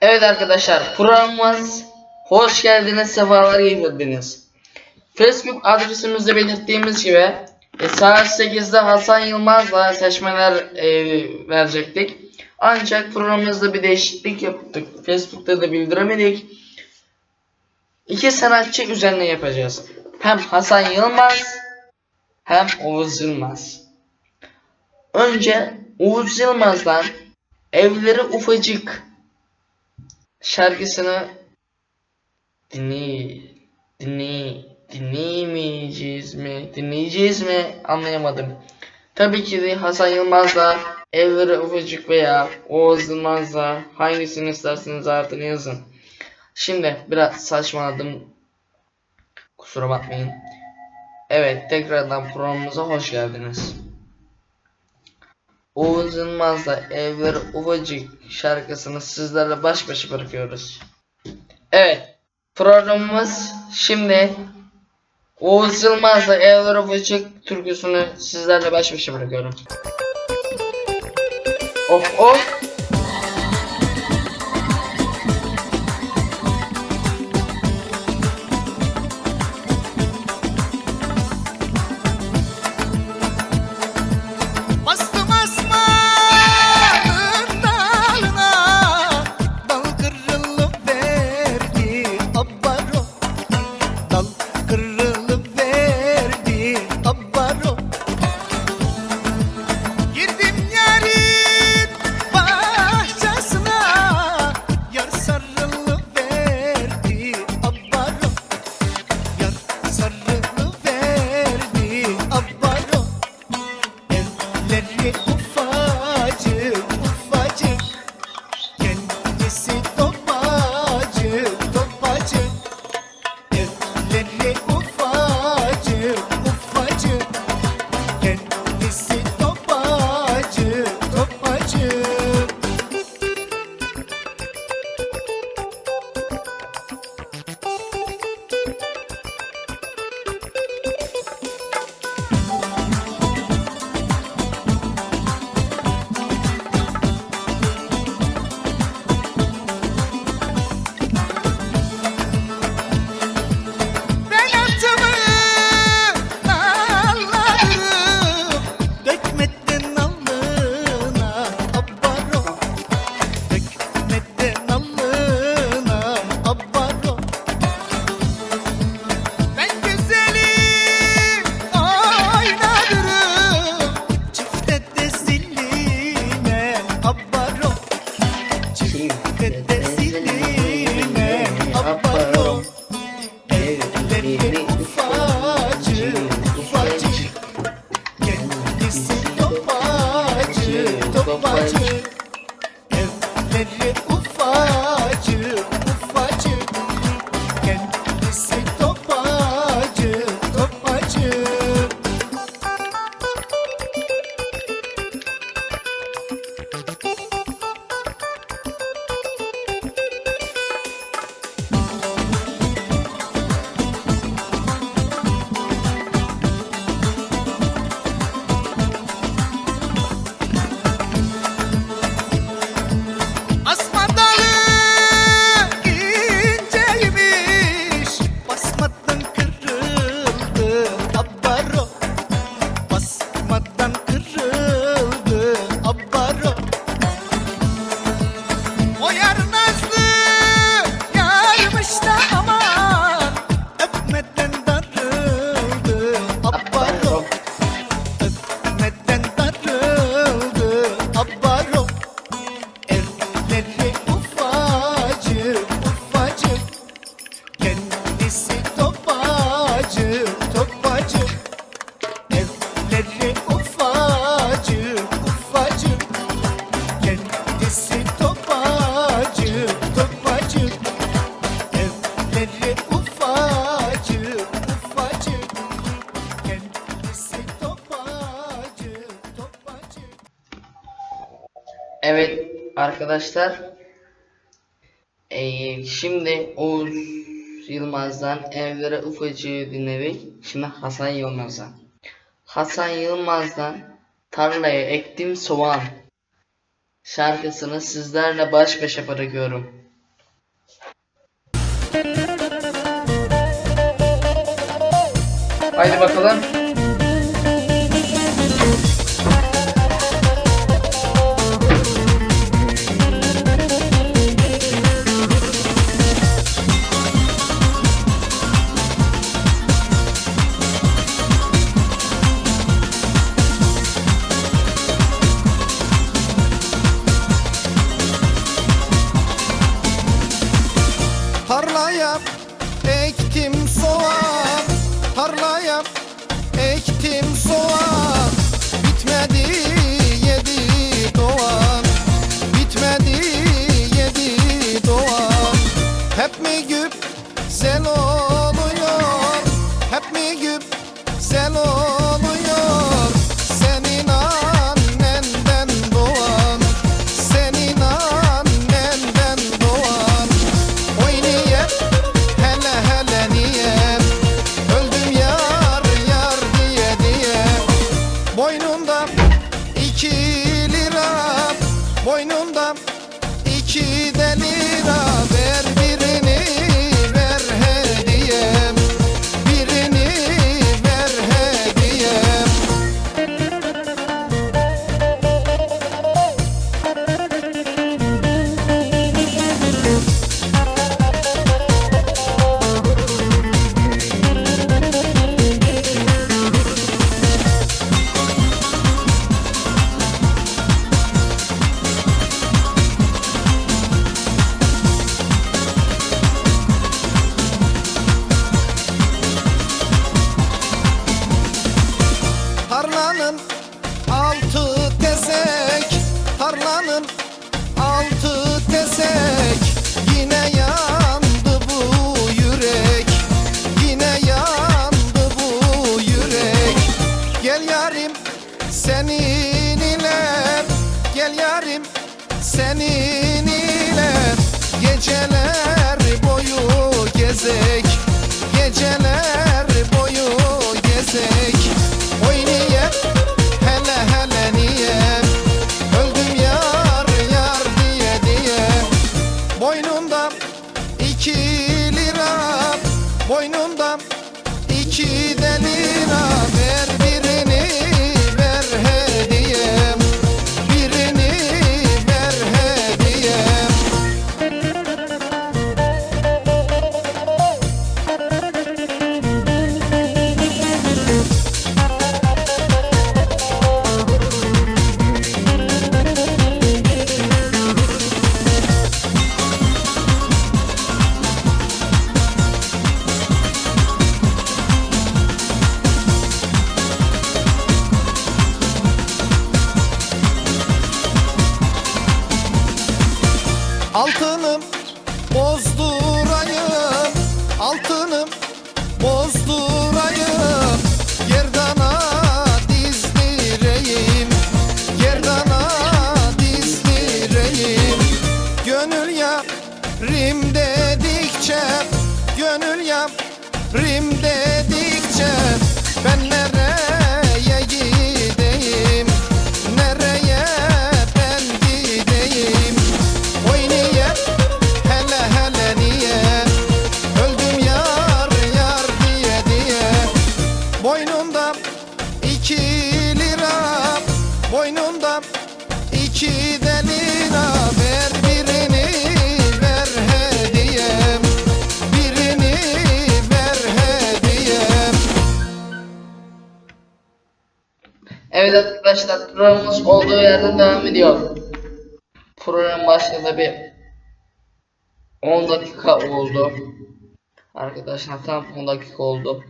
Evet arkadaşlar programımız hoş geldiniz sefalar getirdiniz. Facebook adresimizde belirttiğimiz gibi e, saat 8'de Hasan Yılmaz'la seçmeler e, verecektik. Ancak programımızda bir değişiklik yaptık. Facebook'ta da bildiremedik. İki sanatçı üzerine yapacağız. Hem Hasan Yılmaz hem Oğuz Yılmaz. Önce Oğuz Yılmaz'dan Evleri Ufacık şarkısını dinley dinley dinleyemeyeceğiz mi dinleyeceğiz mi anlayamadım. Tabii ki de Hasan Yılmaz'la Evleri Ufacık veya Oğuz Yılmaz'la hangisini isterseniz artık yazın. Şimdi biraz saçmaladım. Kusura bakmayın. Evet tekrardan programımıza hoş geldiniz. Oğuz Yılmaz'la Evler Ufacık şarkısını sizlerle baş başa bırakıyoruz. Evet programımız şimdi Oğuz Yılmaz'la Evler Ufacık türküsünü sizlerle baş başa bırakıyorum. Of of Evet arkadaşlar. Ee, şimdi Oğuz Yılmaz'dan evlere ufacığı dinlemek. Şimdi Hasan Yılmaz'dan. Hasan Yılmaz'dan tarlaya ektim soğan şarkısını sizlerle baş başa bırakıyorum. Haydi bakalım. iki denir abi senin ile. Gel yarim senin ile. Geceler boyu gezek Geceler boyu gezek. rim dedikçe gönül yap rim dedikçe Evet arkadaşlar programımız olduğu yerden devam ediyor. Program başladı bir 10 dakika oldu. Arkadaşlar tam 10 dakika oldu.